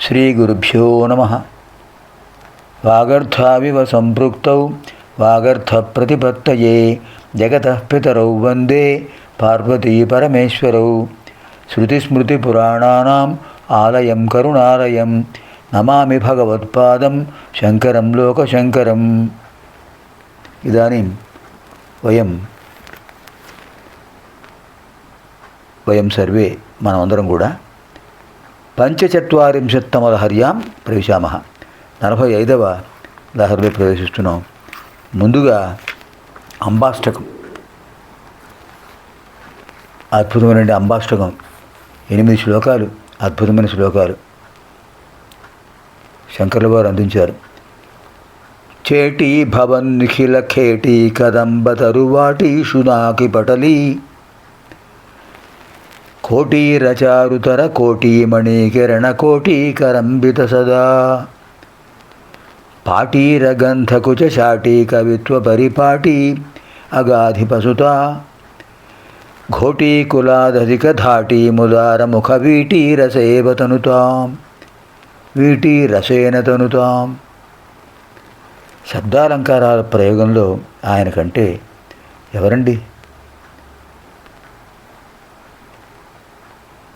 श्रीगुरुभ्यो नमः। वागर्थाविव सम्पृक्तौ वागर्थप्रतिपत्तये जगतः पितरौ वन्दे। పార్వతీ పరమేశ్వరౌ శృతిస్మృతిపురాణానాం ఆలయం కరుణాలయం. నమామి భగవత్పాదం శంకరం లోకశంకరం. ఇదాनीं వయం. వయం సర్వే మనమందరం కూడా. పంచచత్వరింశత్తమ లహర్యాం ప్రవేశామ. నలభై ఐదవ లహరిలో ప్రవేశిస్తున్నాం. ముందుగా అంబాష్టకం. అద్భుతమైన అంబాష్టకం. ఎనిమిది శ్లోకాలు అద్భుతమైన శ్లోకాలు. శంకర్ల వారు అందించారు. చేటీ భవన్ నిఖిల ఖేటీ కదంబ తరువాటి షునాకి పటలి. కోటీరచారుతర కోటీమణి కిరణ కోటీకరంబిత సదా. పాటీరగంధకుచ శాటీ కవిత్వ పరిపాటి అగాధిపసుత ఘోటీకులాదధిక ధాటీ ముదార ముఖ వీటీరసేవ తనుతాం వీటీరసేన తనుతాం శబ్దాలంకారాల ప్రయోగంలో ఆయన కంటే ఎవరండి?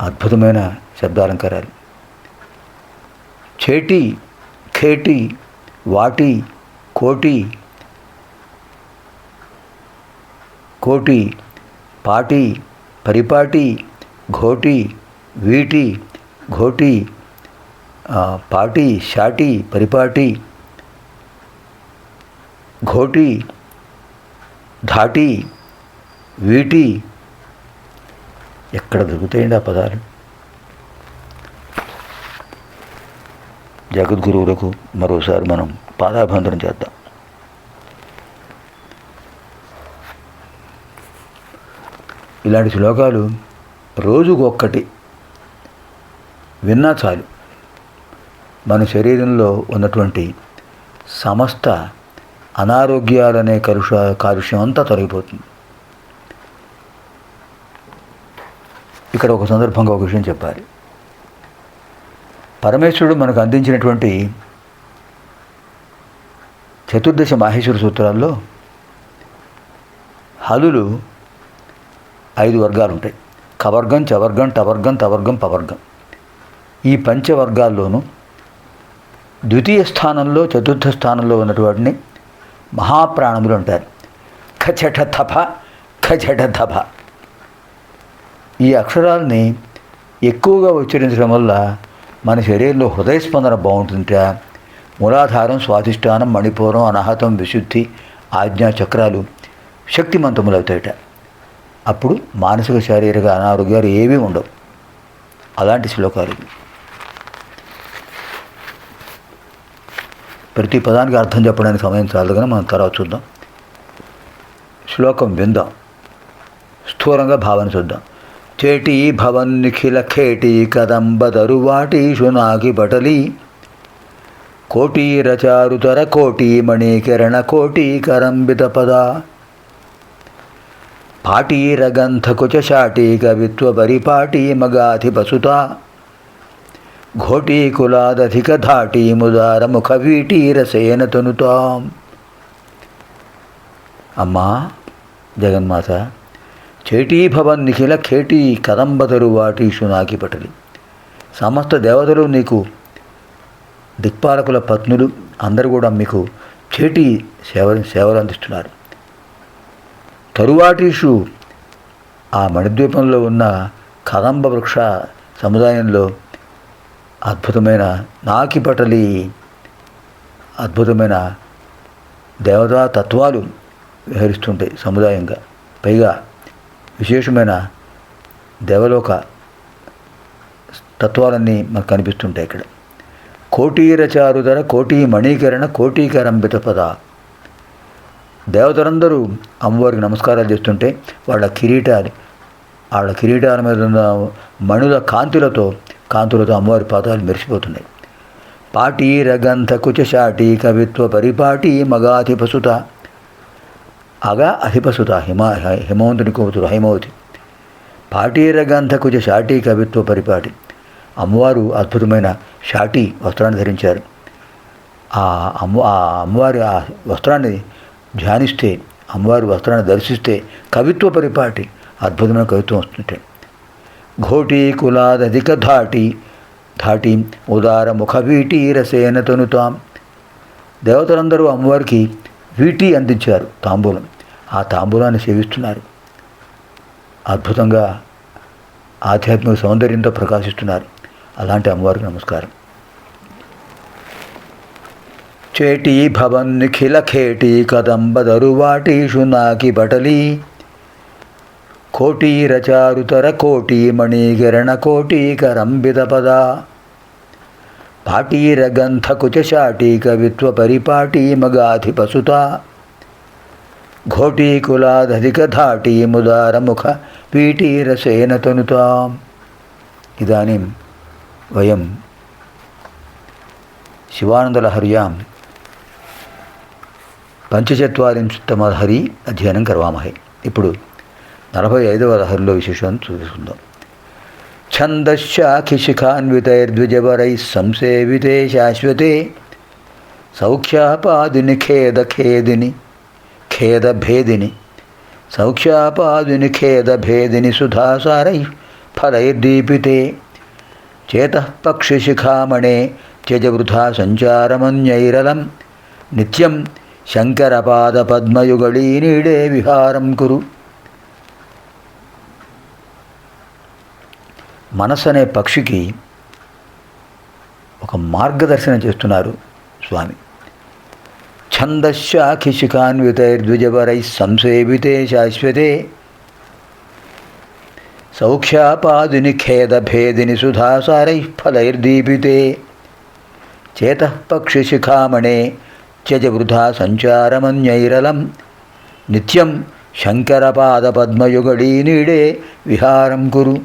అద్భుతమైన శబ్దాలంకారాలు. చేటి ఖేటి వాటి కోటి కోటి పాటి పరిపాటి ఘోటి వీటి ఘోటి పాటి షాటి పరిపాటి ఘోటి ధాటి వీటి ఎక్కడ దొరుకుతాయండి ఆ పదాలు? జగద్గురువులకు మరోసారి మనం పాదాభందనం చేద్దాం. ఇలాంటి శ్లోకాలు రోజుకు ఒక్కటి విన్నా చాలు. మన శరీరంలో ఉన్నటువంటి సమస్త అనారోగ్యాలనే కలుష కాలుష్యం అంతా తొలగిపోతుంది. ఇక్కడ ఒక సందర్భంగా ఒక విషయం చెప్పాలి. పరమేశ్వరుడు మనకు అందించినటువంటి చతుర్దశ మాహేశ్వర సూత్రాల్లో హలులు ఐదు వర్గాలు ఉంటాయి. కవర్గం చవర్గం టవర్గం తవర్గం పవర్గం. ఈ పంచవర్గాల్లోనూ ద్వితీయ స్థానంలో చతుర్థ స్థానంలో ఉన్నటువంటి మహాప్రాణములు అంటారు ఖచట తప ఖచట తప ఈ అక్షరాలని ఎక్కువగా ఉచ్చరించడం వల్ల మన శరీరంలో హృదయ స్పందన బాగుంటుంట మూలాధారం స్వాధిష్టానం మణిపూరం అనాహతం విశుద్ధి ఆజ్ఞా చక్రాలు శక్తిమంతములవుతాయట. అప్పుడు మానసిక శారీరక అనారోగ్యాలు ఏవీ ఉండవు. అలాంటి శ్లోకాలు ప్రతి పదానికి అర్థం చెప్పడానికి సమయం చాలదు కానీ మనం తర్వాత చూద్దాం. శ్లోకం విందాం. స్థూలంగా భావన చూద్దాం. చేటీ భవన్ నిఖిల ఖేటీ కదంబ దరువాటి శునాకి బటలి. కోటీరచారుతర కోటీ మణికిరణ కోటి కరంబిత పద. పాటీరగంధకుచ శాటీ కవిత్వ పరిపాటి మగాధిపసుత. ఘోటీకులాదధిక ధాటీ ముదార ముఖ వీటీరసేన తనుతాం. అమ్మా జగన్మాత చేటీభవన్ నిఖిల ఖేటీ కదంబతరు వాటి శునాకి పటలి. సమస్త దేవతలు నీకు దిక్పాలకుల పత్నులు అందరూ కూడా మీకు చేటి సేవ సేవలు అందిస్తున్నారు. తరువాటీషు ఆ మణిద్వీపంలో ఉన్న కదంబ వృక్ష సముదాయంలో అద్భుతమైన నాకిపటలి అద్భుతమైన దేవతా తత్వాలు విహరిస్తుంటాయి సముదాయంగా. పైగా విశేషమైన దేవలోక తత్వాలన్నీ మనకు కనిపిస్తుంటాయి ఇక్కడ. కోటీరచారుధర కోటీ మణీకరణ కోటీకరంబిత పద దేవతలందరూ అమ్మవారికి నమస్కారాలు చేస్తుంటే వాళ్ళ కిరీటాలు వాళ్ళ కిరీటాల మీద ఉన్న మణుల కాంతులతో కాంతులతో అమ్మవారి పాదాలు మెరిసిపోతున్నాయి. పాటి రగంధ కుచశాటి కవిత్వ పరిపాటి మగాధిపసుత. అగా అధిపసుత హిమ హిమవంతుని కూతురు హైమవతి. పాటీరగంధ కుజ షాటి కవిత్వ పరిపాటి. అమ్మవారు అద్భుతమైన షాటి వస్త్రాన్ని ధరించారు. ఆ అమ్మ ఆ అమ్మవారి ఆ వస్త్రాన్ని ధ్యానిస్తే అమ్మవారి వస్త్రాన్ని దర్శిస్తే కవిత్వ పరిపాటి అద్భుతమైన కవిత్వం వస్తుంటే. ఘోటి కులాదధిక ధాటి ధాటి ఉదార ముఖ వీటి రసేన తనుతాం దేవతలందరూ అమ్మవారికి వీటి అందించారు తాంబూలం. ఆ తాంబూలాన్ని సేవిస్తున్నారు. అద్భుతంగా ఆధ్యాత్మిక సౌందర్యంతో ప్రకాశిస్తున్నారు. అలాంటి అమ్మవారికి నమస్కారం. చేటి భవన్ నిఖిల ఖేటి కదంబదరువాటీషు నాకి బటలి కోటి రచారుతర కోటి మణిగరణ కోటి కరంబిత పద పాటీరగంధ కుచశాటి కవిత్వ పరిపాటి మగాధిపసుత ఘోటీకులాదధిక ధాటి ముదారముఖ పీటీరసేన తనుతాం ఇదాनीं వయం శివానందలహర్యాం పంచచత్వరింశతమ హరి అధ్యయనం కర్వామహే. ఇప్పుడు నలభై ఐదవ లహరిలో విశేషాన్ని చూసుకుందాం. ఛందశ్చాఖిశిఖాన్వితైర్ద్విజవరైः సంసేవితే శాశ్వతే సౌఖ్యాపాదిని ఖేద ఖేదిని ఖేదభేదిని సౌఖ్యాపాదిని ఖేదభేదిని సుధాసారై ఫలైర్దీపితే చేతపక్షిశిఖామణే త్యజవృథా సంచారమన్యైరలం నిత్యం శంకరపాదపద్మయుగళీ నీడే విహారం కురు. మనసు అనే పక్షికి ఒక మార్గదర్శనం చేస్తున్నారు స్వామి. ఛందశాఖిశిఖాన్వితైర్ద్విజవరై సంసేవితే శాశ్వతే. సౌఖ్యాపాదిని ఖేదభేదిని సుధాసారై ఫలైర్దీపితే. చేతః పక్షిశిఖామణే త్యజవృథా సంచారమన్యైరలం నిత్యం శంకరపాదపద్మయుగళీ నీడే విహారం కురు.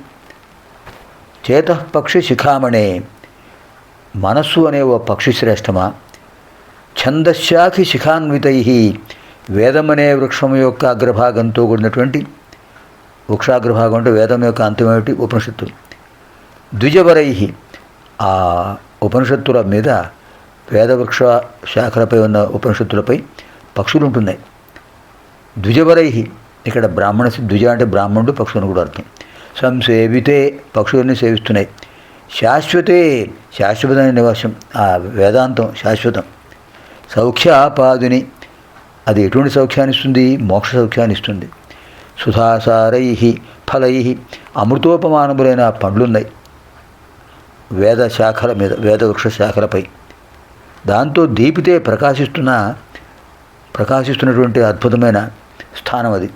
చేతఃపక్షి శిఖామణే. మనస్సు అనే ఓ పక్షి శ్రేష్టమా? ఛందశాఖి శిఖాన్వితై. వేదమనే వృక్షం యొక్క అగ్రభాగంతో కూడినటువంటి వృక్షాగ్రభాగం అంటే వేదం యొక్క అంతమేమిటి? ఉపనిషత్తు. ద్విజవరై. ఆ ఉపనిషత్తుల మీద వేదవృక్ష శాఖలపై ఉన్న ఉపనిషత్తులపై పక్షులు ఉంటున్నాయి. ద్విజవరై. ఇక్కడ బ్రాహ్మణ ద్విజ అంటే బ్రాహ్మణుడు పక్షులను కూడా అర్థం. సంసేవితే పక్షులని సేవిస్తున్నాయి. శాశ్వతే శాశ్వతమైన నివాసం. ఆ వేదాంతం శాశ్వతం. సౌఖ్యాపాదుని. అది ఎటువంటి సౌఖ్యాన్ని ఇస్తుంది? మోక్ష సౌఖ్యాన్ని ఇస్తుంది. సుధాసారై ఫలై అమృతోపమానములైన పండ్లున్నాయి. వేద శాఖల మీద వేదవృక్ష శాఖలపై. దాంతో దీపితే ప్రకాశిస్తున్న ప్రకాశిస్తున్నటువంటి అద్భుతమైన స్థానం అది.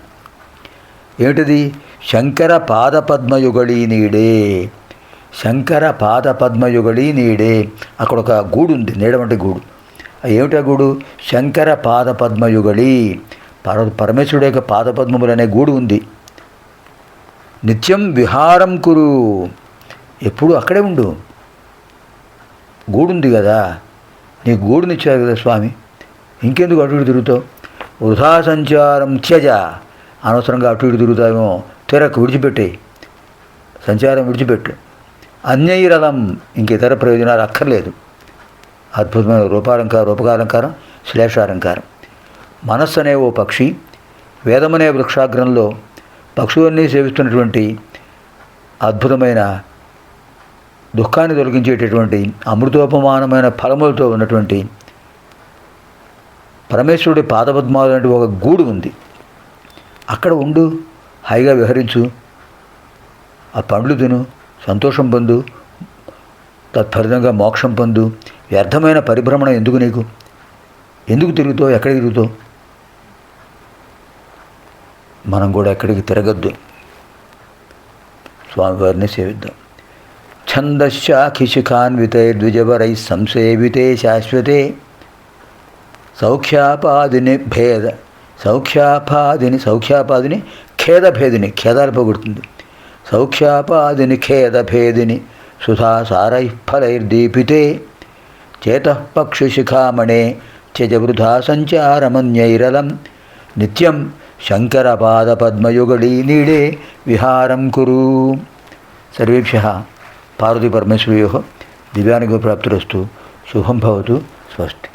ఏమిటది? శంకర పాదపద్మయుగళీ నీడే. శంకర పాదపద్మయుగళీ నీడే. అక్కడ ఒక గూడు ఉంది నీడమంటే గూడు. ఏమిటా గూడు? శంకర పాదపద్మయుగళి. పర పరమేశ్వరుడు యొక్క పాదపద్మములు అనే గూడు ఉంది. నిత్యం విహారం కురు. ఎప్పుడు అక్కడే ఉండు. గూడుంది కదా. నీ గూడునిచ్చారు కదా స్వామి. ఇంకెందుకు అటు ఇటు తిరుగుతావు? వృధా సంచారం త్యజ. అనవసరంగా అటు ఇటు తిరుగుతావేమో. తెరకు విడిచిపెట్టేయి సంచారం విడిచిపెట్టు. అన్యైరలం ఇంక ఇతర ప్రయోజనాలు అక్కర్లేదు. అద్భుతమైన రూపాలంకారం రూపకాలంకారం శ్లేషాలంకారం. మనస్సు అనే ఓ పక్షి. వేదమనే వృక్షాగ్రంలో పక్షులన్నీ సేవిస్తున్నటువంటి అద్భుతమైన దుఃఖాన్ని తొలగించేటటువంటి అమృతోపమానమైన ఫలములతో ఉన్నటువంటి పరమేశ్వరుడి పాదపద్మాలు లాంటి ఒక గూడు ఉంది. అక్కడ ఉండు హాయిగా విహరించు ఆ పండ్లు తిను సంతోషం పొందు తత్ఫలితంగా మోక్షం పొందు వ్యర్థమైన పరిభ్రమణ ఎందుకు నీకు? ఎందుకు తిరుగుతావు? ఎక్కడ తిరుగుతావు? మనం కూడా ఎక్కడికి తిరగద్దు. స్వామివారిని సేవిద్దాం. ఛందశాఖిశిఖాన్వితే ద్విజవరై సంసేవితే శాశ్వతే సౌఖ్యాపాదిని భేద సౌఖ్యాపాదిని సౌఖ్యాపాదిని ఖేదభేదిని ఖేదాలు పోగొడుతుంది సౌఖ్యాపాదినిఖేదభేదిని సుధాసారైః ఫలైర్దీపితే చేతః పక్షుశిఖామణే త్యజవృధా సంచారమన్యైరలం నిత్యం శంకరపాదపద్మయుగళీ నీడే విహారం కురు సర్వేభ్య పార్వతీ పరమేశ్వరయోహ దివ్యానుగ్రహ దివ్యానుగ్రహప్రాప్తిరస్తు శుభం భవతు స్వస్తి.